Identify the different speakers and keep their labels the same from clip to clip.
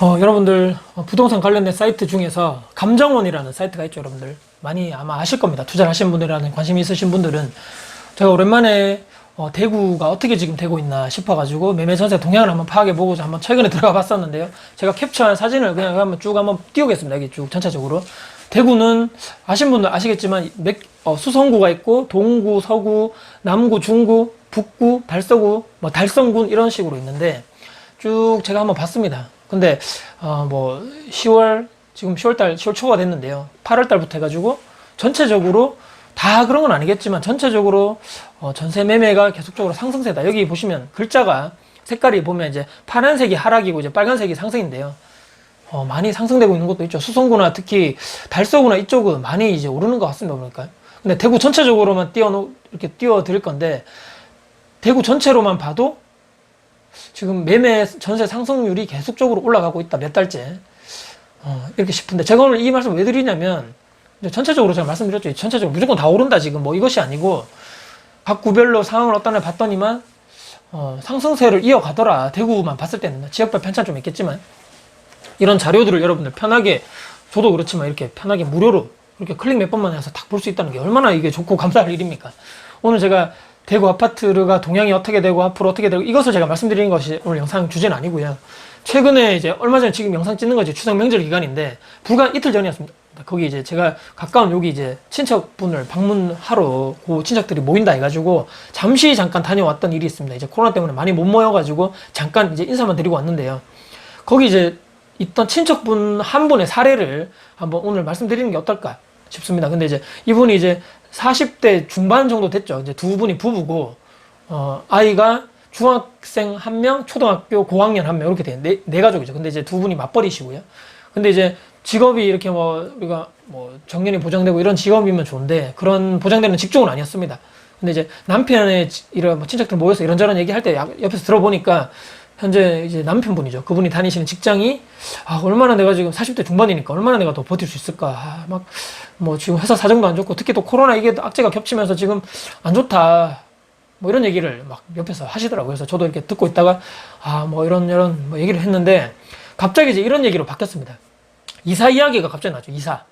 Speaker 1: 어, 여러분들 어, 부동산 관련된 사이트 중에서 감정원이라는 사이트가 있죠, 여러분들. 많이 아마 아실 겁니다. 투자를 하신 분들이라는 관심이 있으신 분들은 제가 오랜만에 어, 대구가 어떻게 지금 되고 있나 싶어가지고 매매 전세 동향을 한번 파악해 보고자 한번 최근에 들어가 봤었는데요. 제가 캡처한 사진을 그냥 한번 쭉 한번 띄우겠습니다. 여기 쭉 전체적으로. 대구는 아신 분들 아시겠지만 맥- 어, 수성구가 있고 동구, 서구, 남구, 중구, 북구, 달서구, 뭐 달성군 이런 식으로 있는데 쭉 제가 한번 봤습니다. 근데 어, 뭐 10월 지금 10월달 10월 초가 됐는데요. 8월달부터 해가지고 전체적으로 다 그런 건 아니겠지만 전체적으로 어, 전세 매매가 계속적으로 상승세다. 여기 보시면 글자가 색깔이 보면 이제 파란색이 하락이고 이제 빨간색이 상승인데요. 어, 많이 상승되고 있는 것도 있죠. 수성구나 특히 달서구나 이쪽은 많이 이제 오르는 것 같습니다. 보니까. 근데 대구 전체적으로만 띄워 이렇게 띄워 드릴 건데 대구 전체로만 봐도 지금 매매 전세 상승률이 계속적으로 올라가고 있다. 몇 달째. 어, 이렇게 싶은데 제가 오늘 이 말씀 왜 드리냐면 전체적으로 제가 말씀드렸죠. 전체적으로 무조건 다 오른다 지금. 뭐 이것이 아니고 각 구별로 상황을 어떤 날 봤더니만 어, 상승세를 이어가더라. 대구만 봤을 때는. 지역별 편차 좀 있겠지만. 이런 자료들을 여러분들 편하게 저도 그렇지만 이렇게 편하게 무료로 이렇게 클릭 몇 번만 해서 딱 볼 수 있다는 게 얼마나 이게 좋고 감사할 일입니까? 오늘 제가 대구 아파트가 동향이 어떻게 되고 앞으로 어떻게 되고 이것을 제가 말씀드리는 것이 오늘 영상 주제는 아니고요. 최근에 이제 얼마 전에 지금 영상 찍는 거지 추석 명절 기간인데 불과 이틀 전이었습니다. 거기 이제 제가 가까운 여기 이제 친척분을 방문하러 그 친척들이 모인다 해가지고 잠시 잠깐 다녀왔던 일이 있습니다. 이제 코로나 때문에 많이 못 모여가지고 잠깐 이제 인사만 드리고 왔는데요. 거기 이제 있던 친척분 한 분의 사례를 한번 오늘 말씀드리는 게 어떨까 싶습니다. 근데 이제 이분이 이제 40대 중반 정도 됐죠. 이제 두 분이 부부고, 어, 아이가 중학생 한 명, 초등학교 고학년 한 명, 이렇게 돼. 네, 네 가족이죠. 근데 이제 두 분이 맞벌이시고요. 근데 이제 직업이 이렇게 뭐, 우리가 뭐, 정년이 보장되고 이런 직업이면 좋은데, 그런 보장되는 직종은 아니었습니다. 근데 이제 남편의 지- 이런 뭐 친척들 모여서 이런저런 얘기할 때 야- 옆에서 들어보니까, 현재 이제 남편분이죠. 그분이 다니시는 직장이 아, 얼마나 내가 지금 40대 중반이니까 얼마나 내가 더 버틸 수 있을까. 아, 막뭐 지금 회사 사정도 안 좋고 특히 또 코로나 이게 악재가 겹치면서 지금 안 좋다. 뭐 이런 얘기를 막 옆에서 하시더라고요. 그래서 저도 이렇게 듣고 있다가 아, 뭐 이런 이런 뭐 얘기를 했는데 갑자기 이제 이런 얘기로 바뀌었습니다. 이사 이야기가 갑자기 나죠. 이사.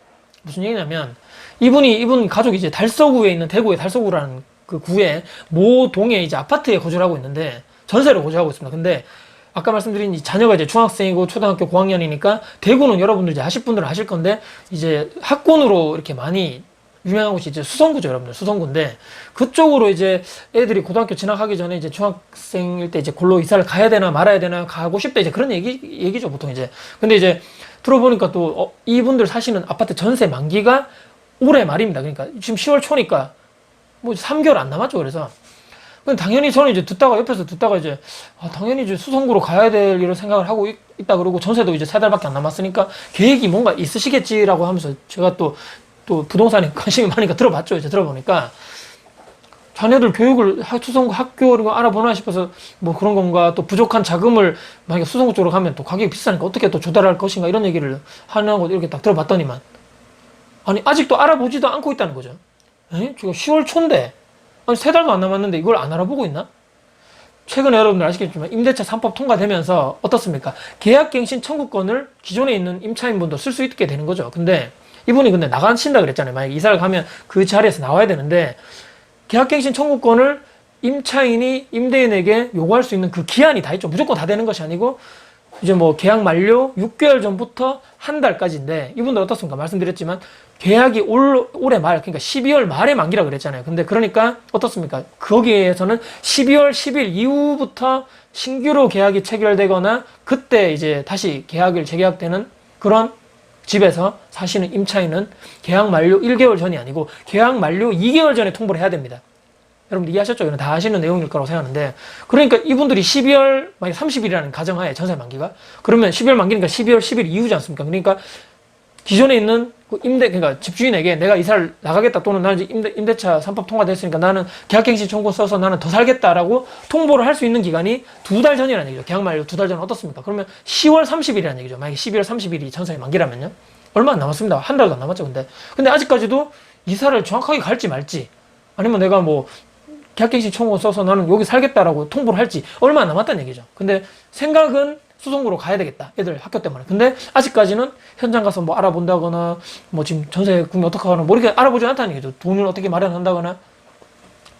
Speaker 1: 무슨 얘기냐면 이분이 이분 가족이 이제 달서구에 있는 대구의 달서구라는 그 구에 모 동에 이제 아파트에 거주를 하고 있는데 전세로 거주하고 있습니다. 근데 아까 말씀드린 이 자녀가 이제 중학생이고 초등학교 고학년이니까 대구는 여러분들 이제 아실 분들은 아실 건데 이제 학군으로 이렇게 많이 유명한 곳이 이제 수성구죠, 여러분들. 수성구인데 그쪽으로 이제 애들이 고등학교 진학하기 전에 이제 중학생일 때 이제 골로 이사를 가야 되나 말아야 되나 가고 싶다 이제 그런 얘기 얘기죠, 보통 이제. 근데 이제 들어보니까 또 어, 이분들 사시는 아파트 전세 만기가 올해 말입니다. 그러니까 지금 10월 초니까 뭐 3개월 안 남았죠. 그래서 근데 당연히 저는 이제 듣다가 옆에서 듣다가 이제 아, 당연히 이제 수성구로 가야 될 일을 생각을 하고 있, 다 그러고 전세도 이제 세 달밖에 안 남았으니까 계획이 뭔가 있으시겠지라고 하면서 제가 또 또 부동산에 관심이 많으니까 들어봤죠. 이제 들어보니까 자녀들 교육을 하- 수성구 학교 이런 거 알아보나 싶어서 뭐 그런 건가 또 부족한 자금을 만약에 수성구 쪽으로 가면 또 가격이 비싸니까 어떻게 또 조달할 것인가 이런 얘기를 하는 거 이렇게 딱 들어봤더니만 아니 아직도 알아보지도 않고 있다는 거죠. 에? 지금 10월 초인데 아니 세 달도 안 남았는데 이걸 안 알아보고 있나? 최근에 여러분들 아시겠지만 임대차 3법 통과되면서 어떻습니까? 계약갱신 청구권을 기존에 있는 임차인분도 쓸 수 있게 되는 거죠. 근데 이분이 근데 나가신다 그랬잖아요. 만약에 이사를 가면 그 자리에서 나와야 되는데 계약갱신 청구권을 임차인이 임대인에게 요구할 수 있는 그 기한이 다 있죠. 무조건 다 되는 것이 아니고 이제 뭐 계약 만료 6개월 전부터 한 달까지인데 이분들 어떻습니까? 말씀드렸지만 계약이 올 올해 말 그러니까 12월 말에 만기라 그랬잖아요. 근데 그러니까 어떻습니까? 거기에서는 12월 10일 이후부터 신규로 계약이 체결되거나 그때 이제 다시 계약을 재계약되는 그런 집에서 사시는 임차인은 계약 만료 1개월 전이 아니고 계약 만료 2개월 전에 통보를 해야 됩니다. 여러분들 이해하셨죠? 이건 다 아시는 내용일 거라고 생각하는데 그러니까 이분들이 12월 만약 30일이라는 가정하에 전세 만기가 그러면 12월 만기니까 12월 10일 이후지 않습니까? 그러니까 기존에 있는 그 임대 그러니까 집주인에게 내가 이사를 나가겠다 또는 나는 이제 임대 임대차 3법 통과됐으니까 나는 계약갱신 청구 써서 나는 더 살겠다라고 통보를 할 수 있는 기간이 두 달 전이라는 얘기죠. 계약 만료 두 달 전 어떻습니까? 그러면 10월 30일이라는 얘기죠. 만약에 12월 30일이 전세의 만기라면요. 얼마 안 남았습니다. 한 달도 안 남았죠. 근데 근데 아직까지도 이사를 정확하게 갈지 말지 아니면 내가 뭐 계약갱신 청구 써서 나는 여기 살겠다라고 통보를 할지 얼마 안 남았다는 얘기죠. 근데 생각은 수성구로 가야 되겠다. 애들 학교 때문에. 근데 아직까지는 현장 가서 뭐 알아본다거나 뭐 지금 전세 구매 어떻게 뭐 이렇게 알아보지 않다는 얘기죠. 돈을 어떻게 마련한다거나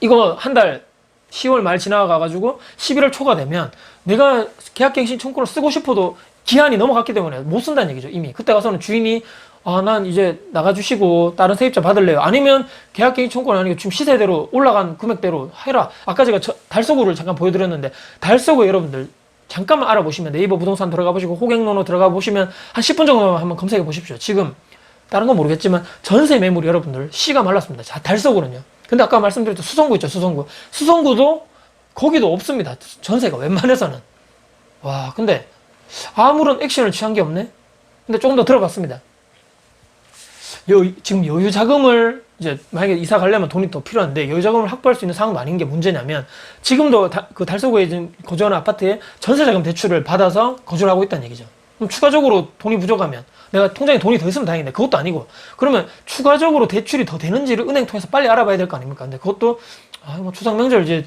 Speaker 1: 이거 한 달 10월 말 지나가가지고 11월 초가 되면 내가 계약갱신 청구를 쓰고 싶어도 기한이 넘어갔기 때문에 못 쓴다는 얘기죠 이미 그때 가서는 주인이 아 난 이제 나가주시고 다른 세입자 받을래요 아니면 계약갱신 청구는 아니고 지금 시세대로 올라간 금액대로 해라 아까 제가 저- 달서구를 잠깐 보여드렸는데 달서구 여러분들 잠깐만 알아보시면 네이버 부동산 들어가 보시고 호갱노노 들어가 보시면 한 10분 정도만 한번 검색해 보십시오 지금 다른 건 모르겠지만 전세 매물이 여러분들 씨가 말랐습니다. 자, 달서구는요. 근데 아까 말씀드렸던 수성구 있죠, 수성구. 수성구도 거기도 없습니다. 전세가 웬만해서는. 와, 근데 아무런 액션을 취한 게 없네. 근데 조금 더 들어봤습니다. 여, 지금 여유 자금을 이제 만약에 이사 가려면 돈이 더 필요한데 여유 자금을 확보할 수 있는 상황도 아닌 게 문제냐면 지금도 다, 그 달서구에 거주하는 아파트에 전세 자금 대출을 받아서 거주를 하고 있다는 얘기죠. 그럼 추가적으로 돈이 부족하면 내가 통장에 돈이 더 있으면 다행인데 그것도 아니고 그러면 추가적으로 대출이 더 되는지를 은행 통해서 빨리 알아봐야 될 거 아닙니까? 근데 그것도 아 뭐 추석 명절 이제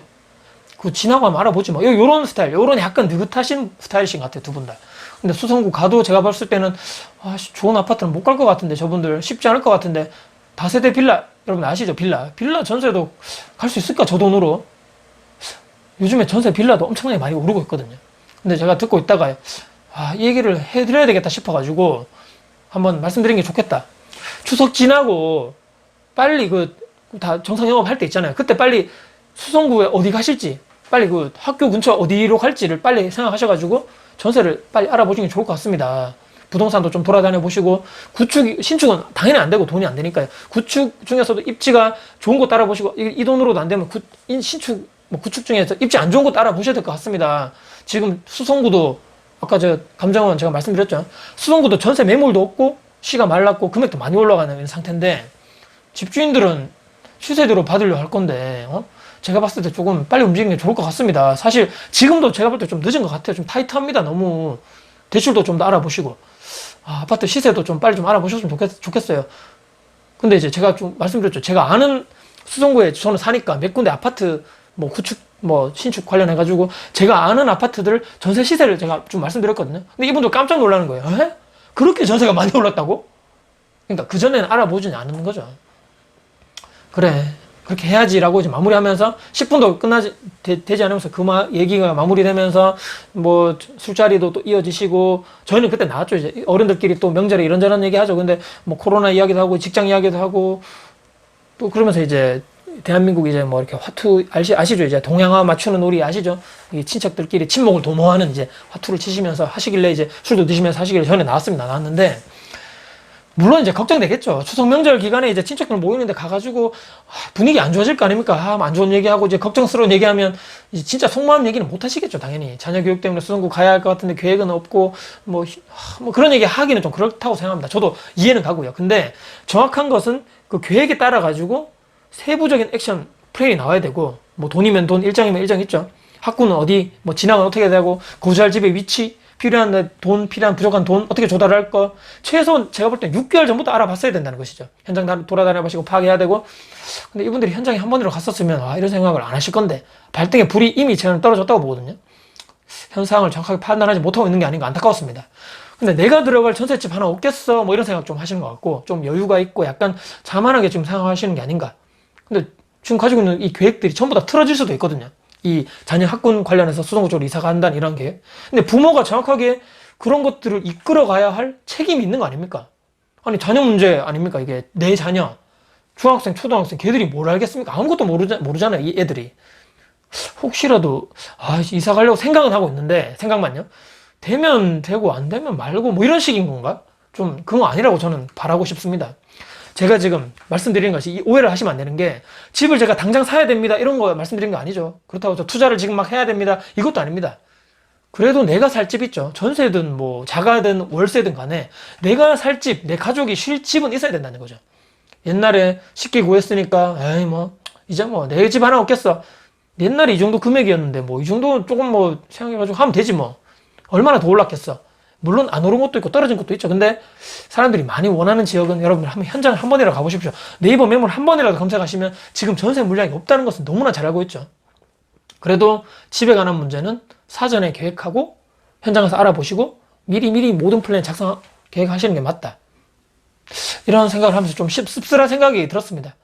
Speaker 1: 그 지나고 하면 알아보지 뭐. 요, 요런 스타일, 요런 약간 느긋하신 스타일이신 것 같아요, 두 분 다. 근데 수성구 가도 제가 봤을 때는, 아, 씨, 좋은 아파트는 못 갈 것 같은데, 저분들 쉽지 않을 것 같은데, 다세대 빌라, 여러분 아시죠? 빌라. 빌라 전세도 갈 수 있을까, 저 돈으로? 요즘에 전세 빌라도 엄청나게 많이 오르고 있거든요. 근데 제가 듣고 있다가, 아, 이 얘기를 해드려야 되겠다 싶어가지고, 한번 말씀드린 게 좋겠다. 추석 지나고, 빨리 그, 다 정상 영업할 때 있잖아요. 그때 빨리 수성구에 어디 가실지 빨리 그 학교 근처 어디로 갈지를 빨리 생각하셔가지고 전세를 빨리 알아보시는 게 좋을 것 같습니다. 부동산도 좀 돌아다녀 보시고 구축 신축은 당연히 안 되고 돈이 안 되니까요. 구축 중에서도 입지가 좋은 곳 따라 보시고 이, 이 돈으로도 안 되면 구, 인- 신축 뭐 구축 중에서 입지 안 좋은 곳 따라 보셔야 될 것 같습니다. 지금 수성구도 아까 저 감정원 제가 말씀드렸죠. 수성구도 전세 매물도 없고 시가 말랐고 금액도 많이 올라가는 상태인데 집주인들은 시세대로 받으려 할 건데 어? 제가 봤을 때 조금 빨리 움직이는 게 좋을 것 같습니다. 사실 지금도 제가 볼 때 좀 늦은 것 같아요. 좀 타이트합니다. 너무 대출도 좀 더 알아보시고 아, 아파트 시세도 좀 빨리 좀 알아보셨으면 좋겠, 좋겠어요. 근데 이제 제가 좀 말씀드렸죠. 제가 아는 수성구에 저는 사니까 몇 군데 아파트 뭐 구축 뭐 신축 관련해 가지고 제가 아는 아파트들 전세 시세를 제가 좀 말씀드렸거든요. 근데 이분들 깜짝 놀라는 거예요. 에? 그렇게 전세가 많이 올랐다고? 그러니까 그 전에는 알아보지 않는 거죠. 그래 그렇게 해야지라고 이제 마무리하면서 10분도 끝나지 되, 지 않으면서 그 마, 얘기가 마무리되면서 뭐 술자리도 또 이어지시고 저희는 그때 나왔죠. 이제 어른들끼리 또 명절에 이런저런 얘기하죠. 근데 뭐 코로나 이야기도 하고 직장 이야기도 하고 또 그러면서 이제 대한민국 이제 뭐 이렇게 화투 아시, 아시죠? 이제 동양화 맞추는 놀이 아시죠? 이 친척들끼리 친목을 도모하는 이제 화투를 치시면서 하시길래 이제 술도 드시면서 하시길래 전에 나왔습니다. 나왔는데 물론 이제 걱정되겠죠. 추석 명절 기간에 이제 친척들 모이는데 가가지고 아, 분위기 안 좋아질 거 아닙니까? 아, 안 좋은 얘기하고 이제 걱정스러운 얘기하면 이제 진짜 속마음 얘기는 못 하시겠죠, 당연히. 자녀 교육 때문에 수성구 가야 할 것 같은데 계획은 없고 뭐, 뭐 그런 얘기 하기는 좀 그렇다고 생각합니다. 저도 이해는 가고요. 근데 정확한 것은 그 계획에 따라 가지고 세부적인 액션 플랜이 나와야 되고 뭐 돈이면 돈, 일정이면 일정 있죠. 학구는 어디, 뭐 진학은 어떻게 되고 거주할 집의 위치, 필요한 돈, 필요한 부족한 돈 어떻게 조달할 거 최소 제가 볼때 6개월 전부터 알아봤어야 된다는 것이죠. 현장 다- 돌아다녀 보시고 파악해야 되고 근데 이분들이 현장에 한 번이라도 갔었으면 아 이런 생각을 안 하실 건데 발등에 불이 이미 저는 떨어졌다고 보거든요. 현상을 정확하게 판단하지 못하고 있는 게 아닌가 안타까웠습니다. 근데 내가 들어갈 전셋집 하나 없겠어 뭐 이런 생각 좀 하시는 것 같고 좀 여유가 있고 약간 자만하게 지금 생각하시는 게 아닌가. 근데 지금 가지고 있는 이 계획들이 전부 다 틀어질 수도 있거든요. 이 자녀 학군 관련해서 수성구 쪽으로 이사 간다는 이런 계획. 근데 부모가 정확하게 그런 것들을 이끌어 가야 할 책임이 있는 거 아닙니까? 아니 자녀 문제 아닙니까? 이게 내 자녀 중학생, 초등학생 걔들이 뭘 알겠습니까? 아무것도 모르자, 모르잖아요. 이 애들이. 혹시라도 아 이사 가려고 생각은 하고 있는데 생각만요. 되면 되고 안 되면 말고 뭐 이런 식인 건가? 좀 그거 아니라고 저는 바라고 싶습니다. 제가 지금 말씀드리는 것이 이 오해를 하시면 안 되는 게 집을 제가 당장 사야 됩니다 이런 거 말씀드린 거 아니죠. 그렇다고 저 투자를 지금 막 해야 됩니다 이것도 아닙니다. 그래도 내가 살 집 있죠. 전세든 뭐 자가든 월세든 간에 내가 살 집, 내 가족이 쉴 집은 있어야 된다는 거죠. 옛날에 쉽게 구했으니까 에이 뭐 이제 뭐 내 집 하나 없겠어. 옛날에 이 정도 금액이었는데 뭐 이 정도 조금 뭐 생각해가지고 하면 되지 뭐 얼마나 더 올랐겠어. 물론 안 오른 것도 있고 떨어진 것도 있죠. 근데 사람들이 많이 원하는 지역은 여러분들 한번 현장을 한 번이라도 가보십시오. 네이버 매물 한 번이라도 검색하시면 지금 전세 물량이 없다는 것은 너무나 잘 알고 있죠. 그래도 집에 관한 문제는 사전에 계획하고 현장에서 알아보시고 미리미리 모든 플랜 작성 계획하시는 게 맞다. 이런 생각을 하면서 좀 씁- 씁쓸한 생각이 들었습니다.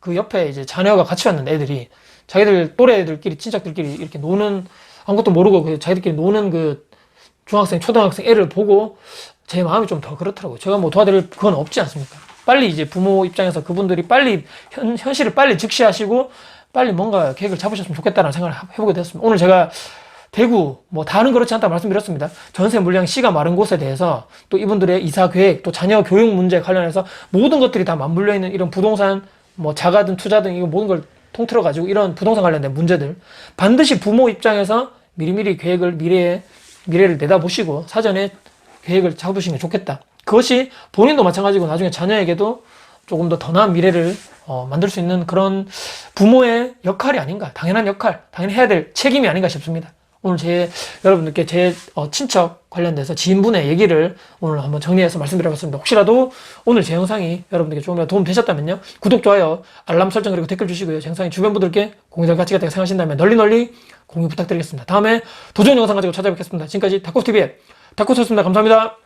Speaker 1: 그 옆에 이제 자녀가 같이 왔는데 애들이 자기들 또래 애들끼리 친척들끼리 이렇게 노는 아무것도 모르고 그 자기들끼리 노는 그 중학생 초등학생 애를 보고 제 마음이 좀 더 그렇더라고요. 제가 뭐 도와드릴 그건 없지 않습니까? 빨리 이제 부모 입장에서 그분들이 빨리 현, 현실을 빨리 직시하시고 빨리 뭔가 계획을 잡으셨으면 좋겠다는 생각을 해보게 됐습니다. 오늘 제가 대구 뭐 다는 그렇지 않다 말씀드렸습니다. 전세 물량 씨가 마른 곳에 대해서 또 이분들의 이사 계획 또 자녀 교육 문제 관련해서 모든 것들이 다 맞물려 있는 이런 부동산 뭐 자가든 투자든 이거 모든 걸 통틀어 가지고 이런 부동산 관련된 문제들 반드시 부모 입장에서 미리미리 계획을 미래에 미래를 내다보시고 사전에 계획을 잡으시는 게 좋겠다. 그것이 본인도 마찬가지고 나중에 자녀에게도 조금 더 더 나은 미래를 어, 만들 수 있는 그런 부모의 역할이 아닌가. 당연한 역할, 당연히 해야 될 책임이 아닌가 싶습니다. 오늘 제 여러분들께 제 어, 친척 관련돼서 지인분의 얘기를 오늘 한번 정리해서 말씀드려봤습니다. 혹시라도 오늘 제 영상이 여러분들께 조금이라도 도움 되셨다면요. 구독, 좋아요, 알람 설정 그리고 댓글 주시고요. 제 영상이 주변 분들께 공유될 가치가 있다고 생각하신다면 널리 널리 공유 부탁드리겠습니다. 다음에 도전 영상 가지고 찾아뵙겠습니다. 지금까지 닥코TV의 닥코였습니다. 감사합니다.